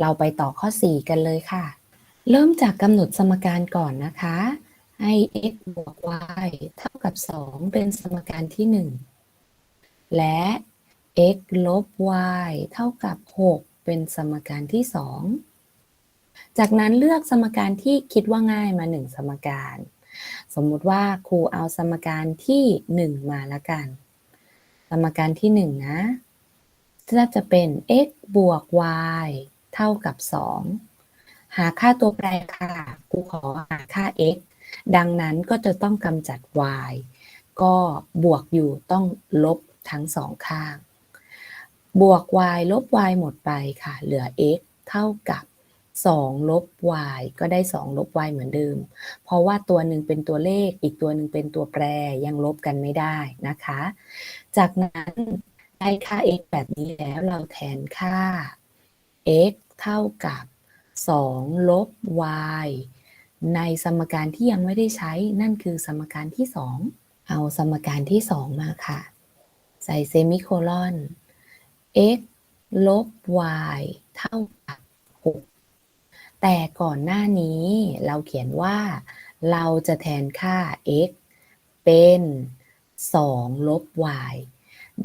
เราไปต่อข้อ 4 กันเลยค่ะ เริ่มจากกำหนดสมการก่อนนะคะ ให้ x บวก y เท่ากับ 2 เป็นสมการที่ 1 และ x ลบ y เท่ากับ 6 เป็นสมการที่ 2 จากนั้นเลือกสมการที่คิดว่าง่ายมา 1 สมการ สมมุติว่าครูเอาสมการที่ 1 มาละกัน สมการที่ 1 นะจะจะเป็น x บวก y เท่ากับ 2 หาค่าตัวแปรค่ะครูขอหาค่า x ดังนั้นก็จะต้องกำจัด y ก็บวกอยู่ต้องลบทั้งสองข้าง บวก y ลบ y หมดไปค่ะ เหลือ x เท่ากับ 2 ลบ y ก็ได้ 2 ลบ y เหมือนเดิม เพราะว่าตัวหนึ่งเป็นตัวเลข อีกตัวหนึ่งเป็นตัวแปร ยังลบกันไม่ได้นะคะ จากนั้นได้ค่า x แบบนี้แล้วเราแทนค่า x เท่ากับ 2 ลบ y ในสมการที่ยังไม่ได้ใช้นั่นคือสมการที่ 2 เอาสมการที่ 2 มาค่ะ ใส่เซมิโคลอน x ลบ y เท่ากับ 6 แต่ก่อนหน้านี้เราเขียนว่า เราจะแทนค่า x เป็น 2 ลบ y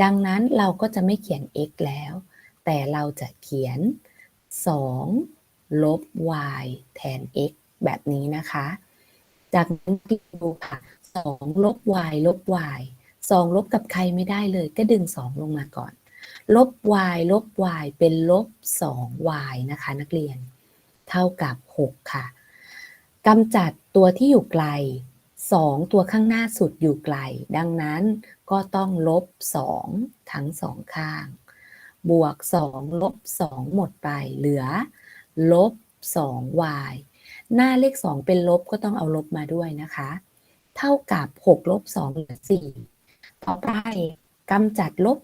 ดังนั้นเราก็จะไม่เขียน x แล้ว แต่เราจะเขียน 2 ลบ y แทน x แบบนี้นะคะ จากนั้นดูค่ะ 2 ลบ y ลบ y 2 ลบกับใครไม่ได้เลย ก็ดึง 2 ลงมาก่อน ลบ y ลบ y เป็นลบ 2y นะคะ นักเรียน เท่ากับ 6 ค่ะกำจัดตัวที่อยู่ไกล 2 ตัวข้างหน้าสุดอยู่ไกล ดังนั้นก็ต้องลบ 2 ทั้งสองข้าง บวก 2 ลบ 2 หมดไปเหลือ ลบ 2y หน้าเลข 2 เป็นลบก็ต้องเอาลบมาด้วยนะคะ เท่ากับ 6 ลบ 2 เหลือ 4 ต่อไปกำจัดลบ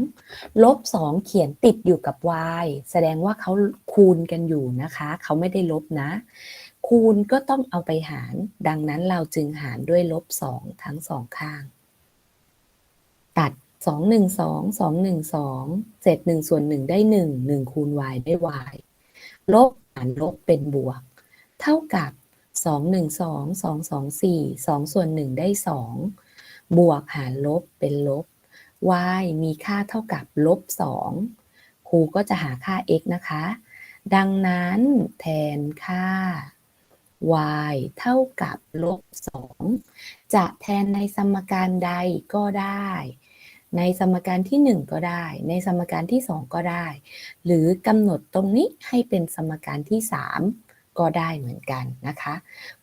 2 ลบ 2 เขียนติดอยู่กับ y แสดงว่าเขาคูณกันอยู่นะคะ เขาไม่ได้ลบนะ คูณก็ต้องเอาไปหาร ดังนั้นเราจึงหารด้วยลบ 2 ทั้งสองข้าง ตัด สองหนึ่งสองสองหนึ่งสองเศษหนึ่งส่วนหนึ่งได้หนึ่งหนึ่งคูณ y ได้ y ลบหารลบเป็นบวก เท่ากับสองหนึ่งสองสองสองสี่สองส่วนหนึ่งได้สองบวกหารลบเป็นลบ y มีค่าเท่ากับลบสองครูก็จะหาค่า x นะคะ ดังนั้นแทนค่า y เท่ากับลบสองจะแทนในสมการใดก็ได้ ในสมการที่ 1 ก็ได้ ในสมการที่ 2 ก็ได้ หรือกำหนดตรงนี้ให้เป็นสมการที่ 3 ก็ได้เหมือนกันนะคะ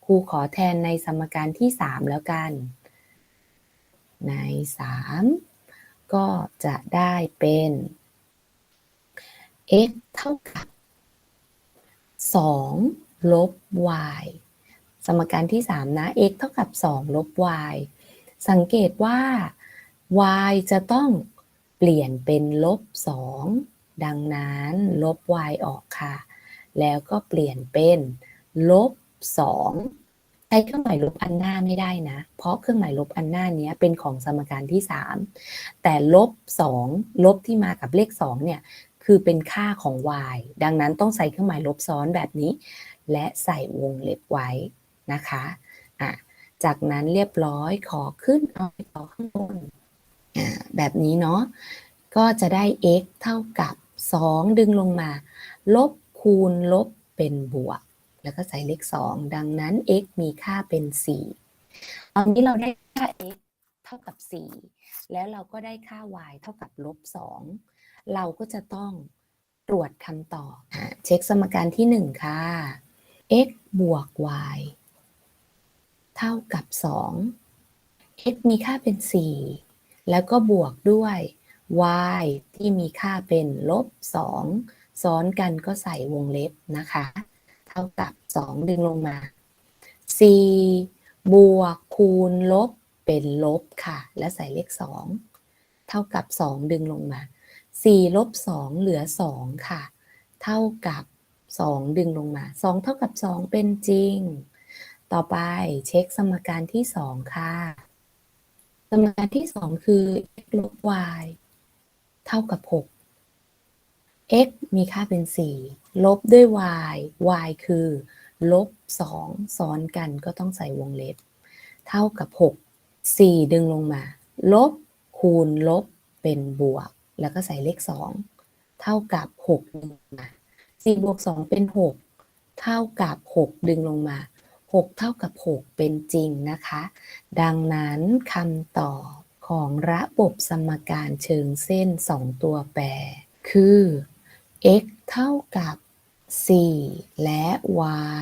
ครูขอแทนในสมการที่ 3 แล้วกัน ใน 3 ก็จะได้เป็น x เท่ากับ 2 ลบ y สมการที่ 3 นะ x เท่ากับ 2 ลบ y สังเกตว่า y จะต้องเปลี่ยนเป็นลบ 2 ดังนั้นลบ y ออกค่ะ แล้วก็เปลี่ยนเป็นลบ 2 ใช้เครื่องหมายลบอันหน้าไม่ได้นะ เพราะเครื่องหมายลบอันหน้านี้เป็นของสมการที่ 3 แต่ลบ 2 ลบที่มากับเลข 2 เนี่ย คือเป็นค่าของ y ดังนั้นต้องใส่เครื่องหมายลบซ้อนแบบนี้ และใส่วงเล็บไว้นะคะอะจากนั้นเรียบร้อยขอขึ้นเอาไปต่อข้างบน แบบนี้เนาะก็จะได้ x เท่ากับ 2 ดึงลงมา ลบคูณลบเป็นบวก แล้วก็ใส่เลข 2 ดังนั้น x มีค่าเป็น 4 ตอนนี้เราได้ค่า x เท่ากับ 4 แล้วเราก็ได้ค่า y เท่ากับลบ 2 เราก็จะต้องตรวจคำตอบอะเช็คสมการที่ 1 ค่ะ x บวก y เท่ากับ 2 x มีค่าเป็น 4 แล้วก็บวกด้วย y ที่มีค่าเป็นลบ 2 ซ้อนกันก็ใส่วงเล็บนะคะ เท่ากับ 2 ดึงลงมา 4 บวกคูณลบเป็นลบค่ะ และใส่เลข 2 เท่ากับ 2 ดึงลงมา 4 ลบ 2 เหลือ 2 ค่ะ เท่ากับ 2 ดึงลงมา 2 เท่ากับ 2 เป็นจริง ต่อไปเช็คสมการที่ 2 ค่ะ สมการที่ 2 คือ x ลบ y เท่ากับ 6 x มีค่าเป็น 4 ลบด้วย y y คือ ลบ 2 ซ้อนกันก็ต้องใส่วงเล็บ เท่ากับ 6 4 ดึงลงมา ลบคูณลบเป็นบวก แล้วก็ใส่เลข 2 เท่ากับ 6 ดึงลงมา 4 บวก 2 เป็น 6 เท่ากับ 6 ดึงลงมา 6 เท่ากับ 6 เป็นจริงนะคะ ดังนั้นคำตอบของระบบสมการเชิงเส้น 2 ตัวแปร คือ x เท่ากับ 4 และ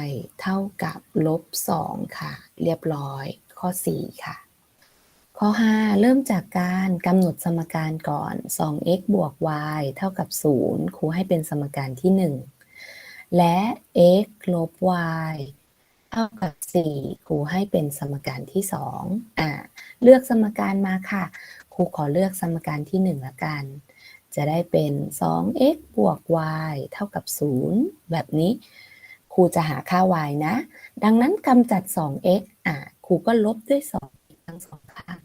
y เท่ากับลบ 2 ค่ะ เรียบร้อย ข้อ 4 ค่ะ ข้อ 5 เริ่มจากการกำหนดสมการก่อน 2x บวก y เท่ากับ 0 ครูให้เป็นสมการที่ 1 และ x ลบ y เท่ากับ 4 ครูให้เป็นสมการที่2อ่าเลือกสมการมาค่ะ ครูขอเลือกสมการที่ 1 ละกัน จะได้เป็น 2x บวก y เท่ากับ 0 แบบนี้ ครูจะหาค่า y นะ ดังนั้นกำจัด 2x อะครูก็ลบด้วย 2 ทั้งสองข้าง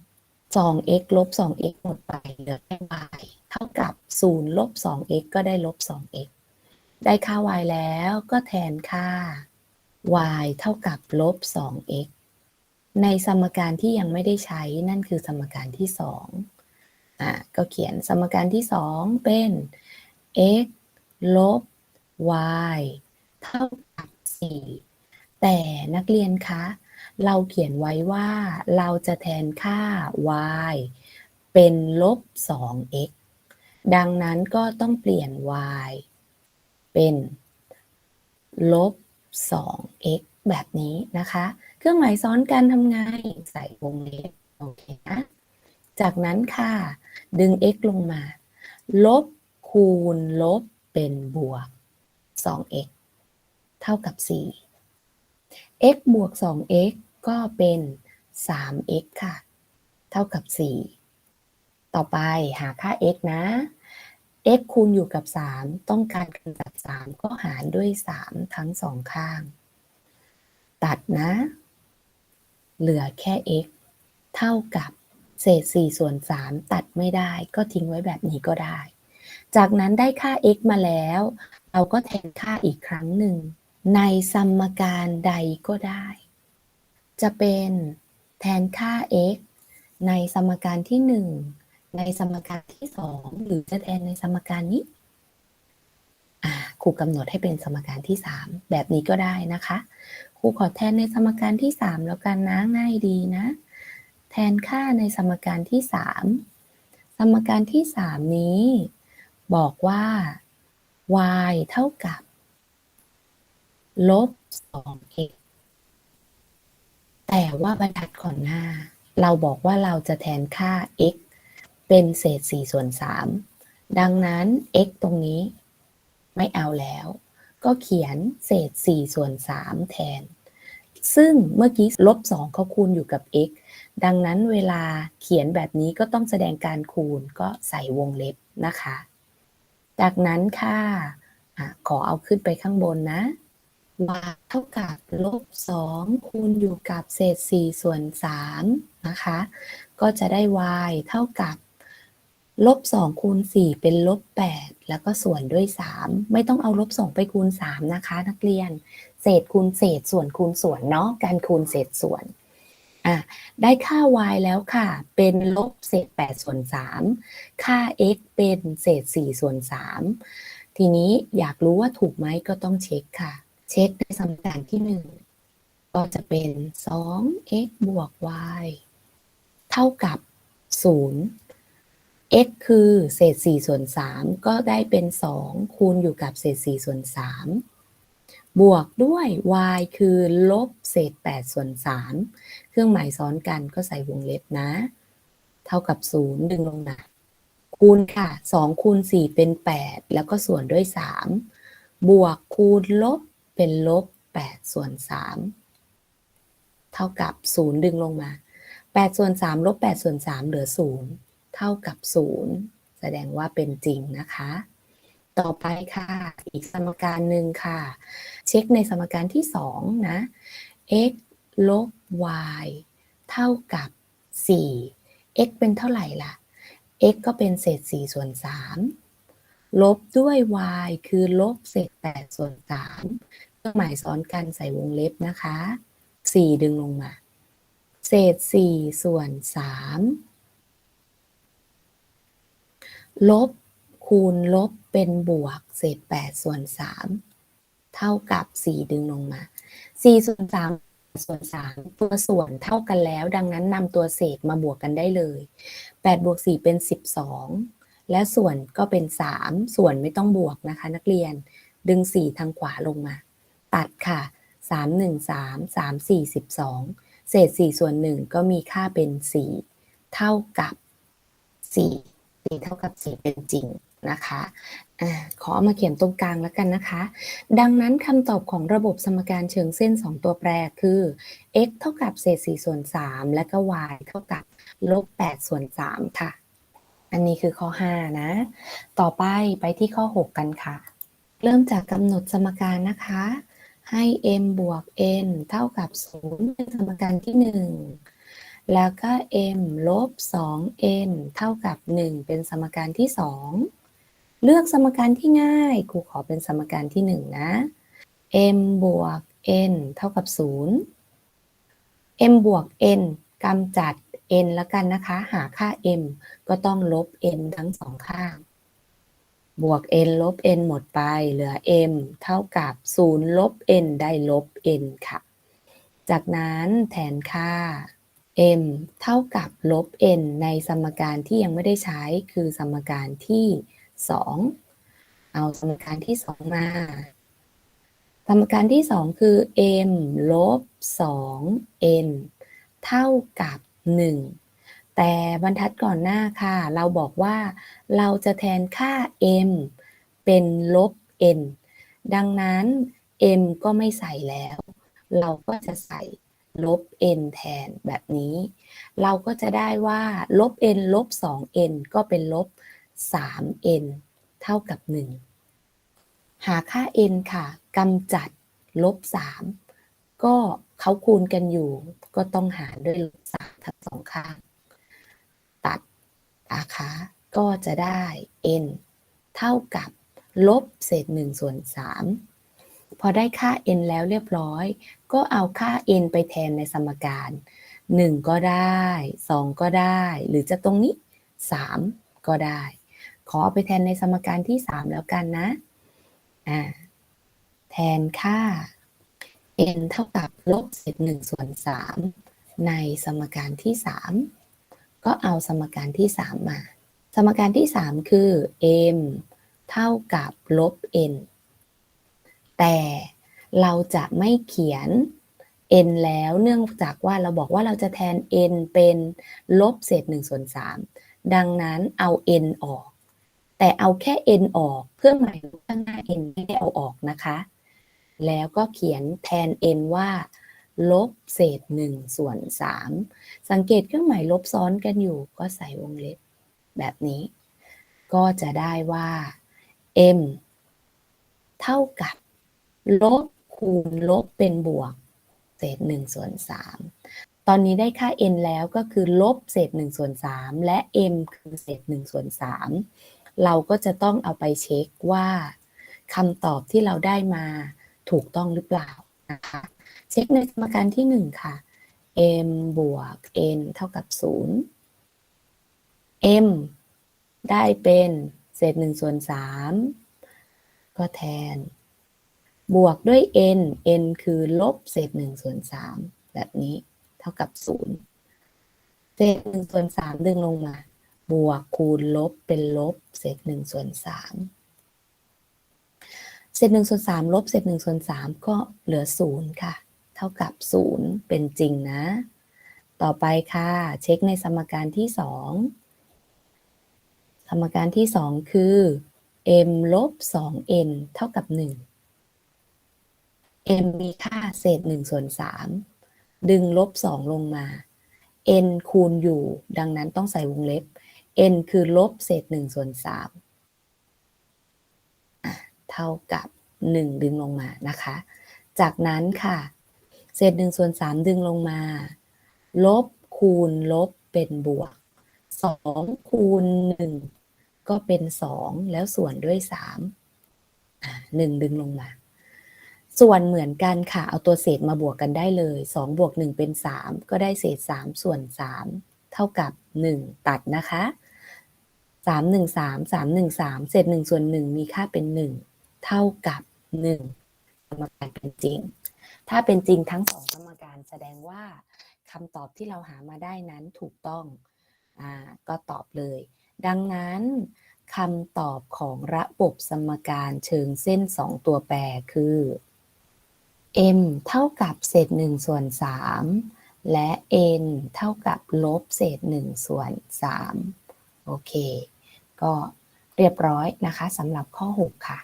2x ลบ 2x หมดไปเหลือแค่ y เท่ากับ 0 ลบ 2x ก็ได้ลบ 2x ได้ค่า y แล้วก็แทนค่า y เท่ากับลบ 2x ในสมการที่ยังไม่ได้ใช้นั่นคือสมการที่2อะก็เขียนสมการที่ 2 เป็น x ลบ y เท่ากับ 4 แต่นักเรียนคะ เราเขียนไว้ว่าเราจะแทนค่า y เป็นลบ 2x ดังนั้นก็ต้องเปลี่ยน y เป็นลบ 2x แบบนี้นะคะ เครื่องหมายซ้อนกันทำไงใส่วงเล็บโอเคนะจากนั้นค่ะ ดึง x ลงมา ลบคูณลบเป็นบวก 2x เท่ากับ 4 x บวก 2x ก็เป็น 3x ค่ะ เท่ากับ 4 ต่อไปหาค่า x นะ x คูณอยู่กับ 3 ต้องการกำจัด3ก็หารด้วย 3 ทั้งสองข้าง ตัดนะ เหลือแค่ x เท่ากับเศษ 4 ส่วน 3 ตัดไม่ได้ก็ทิ้งไว้แบบนี้ก็ได้ จากนั้นได้ค่า x มาแล้ว เราก็แทนค่าอีกครั้งหนึ่ง ในสมการใดก็ได้ จะเป็นแทนค่า x ในสมการที่ 1 ในสมการที่2หรือจะแทนในสมการนี้ครูกำหนดให้เป็นสมการที่ 3 แบบนี้ก็ได้นะคะครูขอแทนในสมการที่ 3 แล้วกันนะง่ายดีนะ แทนค่าในสมการที่ 3 สมการที่ 3 นี้ บอกว่า y เท่ากับลบ 2x แต่ว่าบรรทัดก่อนหน้า เราบอกว่าเราจะแทนค่า x เป็นเศษ4ส่วน3ดังนั้น x ตรงนี้ไม่เอาแล้ว ก็เขียนเศษ4ส่วน3แทน ซึ่งเมื่อกี้ลบ2เขาคูณอยู่กับ x ดังนั้นเวลาเขียนแบบนี้ก็ต้องแสดงการคูณก็ใส่วงเล็บนะคะ จากนั้นค่ะอะขอเอาขึ้นไปข้างบนนะ y เท่ากับลบ2คูณอยู่กับเศษ4ส่วน3นะคะ ก็จะได้ y เท่ากับ ลบ2คูณ4เป็นลบ8แล้วก็ส่วนด้วย3ไม่ต้องเอาลบ2ไปคูณ3นะคะ นักเรียน เศษคูณเศษส่วนคูณส่วนเนาะการคูณเศษส่วนอะได้ค่า y แล้วค่ะ เป็นลบเศษ8ส่วน3ค่า x เป็นเศษ4ส่วน3ทีนี้อยากรู้ว่าถูกไหมก็ต้องเช็คค่ะ เช็คในสมการที่1ก็จะเป็น 2x บวก y เท่ากับ 0 x คือเศษ4ส่วน3ก็ได้เป็น 2 คูณอยู่กับเศษ4ส่วน3บวกด้วย y คือลบเศษ8ส่วน3เครื่องหมายซ้อนกันก็ใส่วงเล็บนะ เท่ากับ 0 ดึงลงมาคูณค่ะ 2 คูณ 4 เป็น 8 แล้วก็ส่วนด้วย 3 บวกคูณลบเป็นลบ 8 ส่วน 3 เท่ากับ 0 ดึงลงมา 8 ส่วน 3 ลบ 8 ส่วน 3 เหลือ 0 เท่ากับ 0 แสดงว่าเป็นจริงนะคะ ต่อไปค่ะ อีกสมการหนึ่งค่ะ เช็คในสมการที่ 2 นะ x ลบ y เท่ากับ 4 x เป็นเท่าไหร่ล่ะ x ก็เป็นเศษ 4 ส่วน 3 ลบด้วย y คือลบเศษ 8 ส่วน 3 เครื่องหมายซ้อนกันใส่วงเล็บนะคะ 4 ดึงลงมา เศษ 4 ส่วน 3 ลบคูณลบเป็นบวกเศษ8ส่วน3เท่ากับ4ดึงลงมา4ส่วน3ส่วน3ตัวส่วนเท่ากันแล้ว ดังนั้นนำตัวเศษมาบวกกันได้เลย8บวก4เป็น12และส่วนก็เป็น3ส่วนไม่ต้องบวกนะคะ นักเรียนดึง4ทางขวาลงมา ตัดค่ะ3 1 3 3 4 12เศษ4ส่วน1ก็มีค่าเป็น4เท่ากับ4 4เท่ากับ4เป็นจริงนะคะอขอมาเขียนตรงกลางแล้วกันนะคะ ดังนั้นคำตอบของระบบสมการเชิงเส้น 2 ตัวแปรคือ x เท่ากับเศษ4ส่วน3และก็ y เท่ากับลบ8ส่วน3ค่ะ อันนี้คือข้อ 5 นะ ต่อไปไปที่ข้อ 6 กันค่ะ เริ่มจากกำหนดสมการนะคะ ให้ m บวก n เท่ากับ 0 เป็นสมการที่ 1 แล้วก็ m ลบ 2n เท่ากับ 1 เป็นสมการที่ 2 เลือกสมการที่ง่าย ครูขอเป็นสมการที่ 1 นะ m บวก n เท่ากับ 0 m บวก n กำจัด n แล้วกันนะคะ หาค่า m ก็ต้องลบ n ทั้งสองข้าง บวก n ลบ n หมดไป เหลือ m เท่ากับ 0 ลบ n ได้ลบ n ค่ะ จากนั้นแทนค่า m เท่ากับลบ n ในสมการที่ยังไม่ได้ใช้คือสมการที่ 2 เอาสมการที่ 2 มา สมการที่ 2 คือ m ลบ 2n เท่ากับ 1 แต่บรรทัดก่อนหน้าค่ะ เราบอกว่าเราจะแทนค่า m เป็นลบ n ดังนั้น m ก็ไม่ใส่แล้ว เราก็จะใส่ ลบ n แทนแบบนี้ เราก็จะได้ว่า ลบ n ลบ 2n ก็เป็นลบ 3n เท่ากับ 1 หาค่า n ค่ะกำจัดลบ 3 ก็เขาคูณกันอยู่ ก็ต้องหารด้วยลบ 3 ทั้งสองข้าง ตัดนะคะก็จะได้ n เท่ากับลบเศษ1ส่วน3พอได้ค่า n แล้วเรียบร้อย ก็เอาค่า n ไปแทนในสมการ 1 ก็ได้ 2 ก็ได้ หรือจะตรงนี้ 3 ก็ได้ ขอเอาไปแทนในสมการที่ 3 แล้วกันนะอ่าแทนค่า n เท่ากับลบเศษ1ส่วน3ในสมการที่ 3 ก็เอาสมการที่ 3 มา สมการที่ 3 คือ m เท่ากับลบ n แต่ เราจะไม่เขียน n แล้วเนื่องจากว่าเราบอกว่าเราจะแทน n เป็นลบเศษ1ส่วน3ดังนั้นเอา n ออก แต่เอาแค่ n ออกเครื่อหมายข้างหน้า n ไม่ได้เอาออกนะคะ แล้วก็เขียนแทน n ว่าลบเศษ1ส่วน3สังเกตเครื่องหมายลบซ้อนกันอยู่ก็ใส่วงเล็บ แบบนี้ ก็จะได้ว่า m เท่ากับลบ คูณลบเป็นบวก เศษ1ส่วน3ตอนนี้ได้ค่า n แล้วก็คือลบเศษ1ส่วน3และ m คือเศษ1ส่วน3เราก็จะต้องเอาไปเช็คว่าคำตอบที่เราได้มาถูกต้องหรือเปล่านะคะเช็คในสมการที่1ค่ะ m บวก n เท่ากับ0 m ได้เป็นเศษ1ส่วน3ก็แทน บวกด้วย n n คือลบเศษ1ส่วน3แบบนี้เท่ากับ 0 เศษ1ส่วน3ดึงลงมา บวกคูณลบเป็นลบเศษ1ส่วน3เศษ1ส่วน3ลบเศษ1ส่วน3ก็เหลือ 0 ค่ะ เท่ากับ 0 เป็นจริงนะ ต่อไปค่ะ เช็คในสมการที่ 2 สมการที่ 2 คือ m ลบ 2n เท่ากับ 1 m มีค่าเศษ1ส่วน3ดึงลบ 2 ลงมา n คูณอยู่ ดังนั้นต้องใส่วงเล็บ n คือลบเศษ1ส่วน3เท่ากับ 1 ดึงลงมานะคะ จากนั้นค่ะ เศษ1ส่วน3ดึงลงมา ลบคูณลบเป็นบวก 2 คูณ 1 ก็เป็น 2 แล้วส่วนด้วย3อ่าหนึ่งดึงลงมา ส่วนเหมือนกันค่ะ เอาตัวเศษมาบวกกันได้เลย2บวก1เป็น 3 ก็ได้เศษ 3 ส่วน 3 เท่ากับ 1 ตัดนะคะ 3 1 3 3 1 3 เศษ 1 ส่วน 1 มีค่าเป็น 1 เท่ากับ1สมการเป็นจริง ถ้าเป็นจริงทั้งสองสมการแสดงว่าคำตอบที่เราหามาได้นั้นถูกต้องอ่าก็ตอบเลย ดังนั้นคำตอบของระบบสมการเชิงเส้น 2 ตัวแปรคือ m เท่ากับเศษ1ส่วน3และ n เท่ากับลบเศษ1ส่วน3โอเค ก็เรียบร้อยนะคะสำหรับข้อ 6 ค่ะ